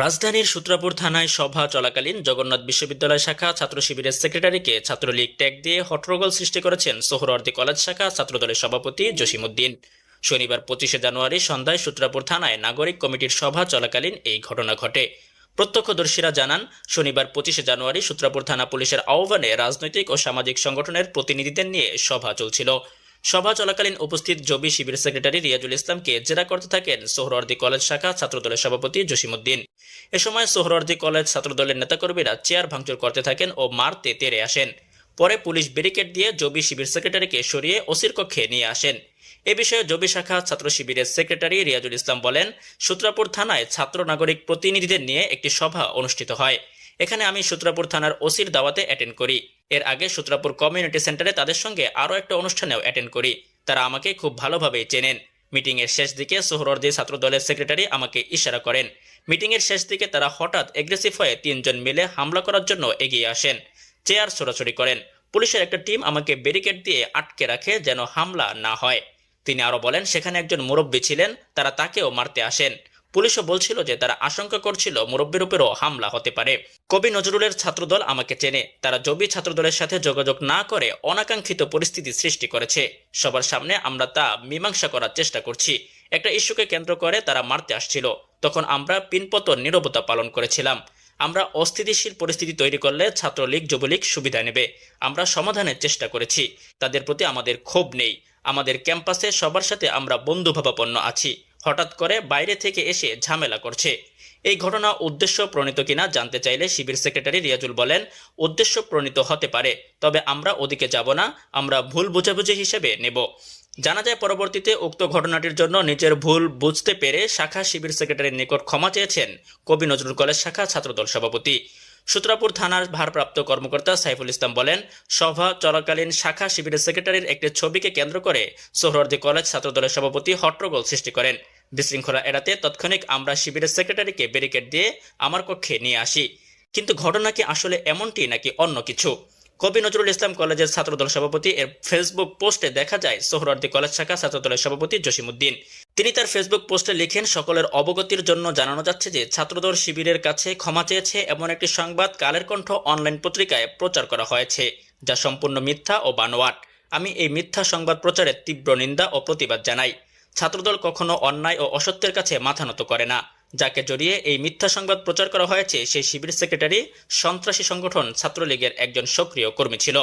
রাজধানীর সূত্রাপুর থানায় সভা চলাকালীন জগন্নাথ বিশ্ববিদ্যালয় শাখা ছাত্র শিবিরের সেক্রেটারিকে ছাত্রলীগ ট্যাগ দিয়ে হট্টগোল সৃষ্টি করেছেন সোহরাওয়ার্দী কলেজ শাখা ছাত্রদলের সভাপতি জসিমউদ্দিন। শনিবার পঁচিশে জানুয়ারি সন্ধ্যায় সূত্রাপুর থানায় নাগরিক কমিটির সভা চলাকালীন এই ঘটনা ঘটে। প্রত্যক্ষদর্শীরা জানান, শনিবার পঁচিশে জানুয়ারি সূত্রাপুর থানা পুলিশের আহ্বানে রাজনৈতিক ও সামাজিক সংগঠনের প্রতিনিধিদের নিয়ে সভা চলছিল। সভা চলাকালীন উপস্থিত জবি শিবির সেক্রেটারি রিয়াজুল ইসলামকে জেরা করতে থাকেন সোহরাওয়ার্দী কলেজ শাখা ছাত্রদলের সভাপতি জসিমুদ্দিন এ সময় সোহরাওয়ার্দী কলেজ ছাত্রদলের নেতাকর্মীরা চেয়ার ভাঙচুর করতে থাকেন ও মারতে তেরে আসেন। পরে পুলিশ ব্যারিকেড দিয়ে জবি শিবির সেক্রেটারিকে সরিয়ে ওসির কক্ষে নিয়ে আসেন। এ বিষয়ে জবি শাখা ছাত্র শিবিরের সেক্রেটারি রিয়াজুল ইসলাম বলেন, সূত্রাপুর থানায় ছাত্র নাগরিক প্রতিনিধিদের নিয়ে একটি সভা অনুষ্ঠিত হয়। এখানে আমি সূত্রাপুর থানার ওসির দাওয়াতে অ্যাটেন্ড করি। এর আগে সূত্রাপুর কমিউনিটি সেন্টারে তাদের সঙ্গে আরও একটা অনুষ্ঠানেও অ্যাটেন্ড করি। তারা আমাকে খুব ভালোভাবেই চেনেন। মিটিংয়ের শেষ দিকে সোহরওয়ার্দী ছাত্র দলের সেক্রেটারি আমাকে ইশারা করেন। মিটিংয়ের শেষ দিকে তারা হঠাৎ এগ্রেসিভ হয়ে তিনজন মিলে হামলা করার জন্য এগিয়ে আসেন। চেয়ার ছোড়াছড়ি করেন। পুলিশের একটা টিম আমাকে ব্যারিকেড দিয়ে আটকে রাখে যেন হামলা না হয়। তিনি আরও বলেন, সেখানে একজন মুরব্বী ছিলেন, তারা তাকেও মারতে আসেন। পুলিশও বলছিল যে তারা আশঙ্কা করছিল মুরব্বীর উপরও হামলা হতে পারে। কবি নজরুলের ছাত্রদল আমাকে চেনে। তারা জবি ছাত্রদলের সাথে যোগাযোগ না করে অনাকাঙ্ক্ষিত পরিস্থিতি সৃষ্টি করেছে। সবার সামনে আমরা তা মীমাংসা করার চেষ্টা করছি। একটা ইস্যুকে কেন্দ্র করে তারা মারতে আসছিল। তখন আমরা পিনপতন নীরবতা পালন করেছিলাম। আমরা অস্থিতিশীল পরিস্থিতি তৈরি করলে ছাত্রলীগ, যুবলীগ সুবিধা নেবে। আমরা সমাধানের চেষ্টা করেছি। তাদের প্রতি আমাদের ক্ষোভ নেই। আমাদের ক্যাম্পাসে সবার সাথে আমরা বন্ধুভাবাপন্ন আছি। হঠাৎ করে বাইরে থেকে এসে ঝামেলা করছে। এই ঘটনা উদ্দেশ্য প্রণীত কিনা জানতে চাইলে শিবির সেক্রেটারি রিয়াজুল বলেন, উদ্দেশ্য প্রণীত হতে পারে, তবে আমরা ওদিকে যাব না, আমরা ভুল বোঝাবুঝি হিসেবে নেব। জানা যায় পরবর্তীতে উক্ত ঘটনাটির জন্য নিজের ভুল বুঝতে পেরে শাখা শিবির সেক্রেটারির নিকট ক্ষমা চেয়েছেন কবি নজরুল কলেজ শাখা ছাত্রদল সভাপতি। সূত্রাপুর থানার ভারপ্রাপ্ত কর্মকর্তা সাইফুল ইসলাম বলেন, সভা চলাকালীন শাখা শিবিরের সেক্রেটারির একটি ছবিকে কেন্দ্র করে সোহরাওয়ার্দী কলেজ ছাত্রদলের সভাপতি হট্টগোল সৃষ্টি করেন। বিশৃঙ্খলা এড়াতে তৎক্ষণিক আমরা শিবিরের সেক্রেটারিকে ব্যারিকেড দিয়ে আমার কক্ষে নিয়ে আসি। কিন্তু ঘটনা কি আসলে এমনটি নাকি অন্য কিছু? কবি নজরুল ইসলাম কলেজের ছাত্রদল সভাপতি এর ফেসবুক পোস্টে দেখা যায় সোহরাওয়ার্দী কলেজ শাখা ছাত্রদলের সভাপতি জসিমুদ্দিন তিনি তার ফেসবুক পোস্টে লিখেন, সকলের অবগতির জন্য জানানো যাচ্ছে যে ছাত্রদল শিবিরের কাছে ক্ষমা চেয়েছে এমন একটি সংবাদ কালের কণ্ঠ অনলাইন পত্রিকায় প্রচার করা হয়েছে, যা সম্পূর্ণ মিথ্যা ও বানোয়াট। আমি এই মিথ্যা সংবাদ প্রচারের তীব্র নিন্দা ও প্রতিবাদ জানাই। ছাত্রদল কখনো অন্যায় ও অসত্যের কাছে মাথা নত করে না। যাকে জড়িয়ে এই মিথ্যা সংবাদ প্রচার করা হয়েছে সেই শিবির সেক্রেটারি সন্ত্রাসী সংগঠন ছাত্রলীগের একজন সক্রিয় কর্মী ছিল।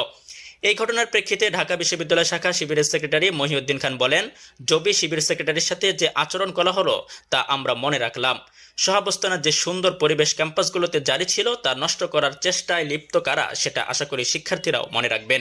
এই ঘটনার প্রেক্ষিতে ঢাকা বিশ্ববিদ্যালয় শাখা শিবিরের সেক্রেটারি মহিউদ্দিন খান বলেন, জবি শিবির সেক্রেটারির সাথে যে আচরণ করা হলো, তা আমরা মনে রাখলাম। সহাবস্থানের যে সুন্দর পরিবেশ ক্যাম্পাসগুলোতে জারি ছিল, তা নষ্ট করার চেষ্টায় লিপ্ত কারা, সেটা আশা করি শিক্ষার্থীরাও মনে রাখবেন।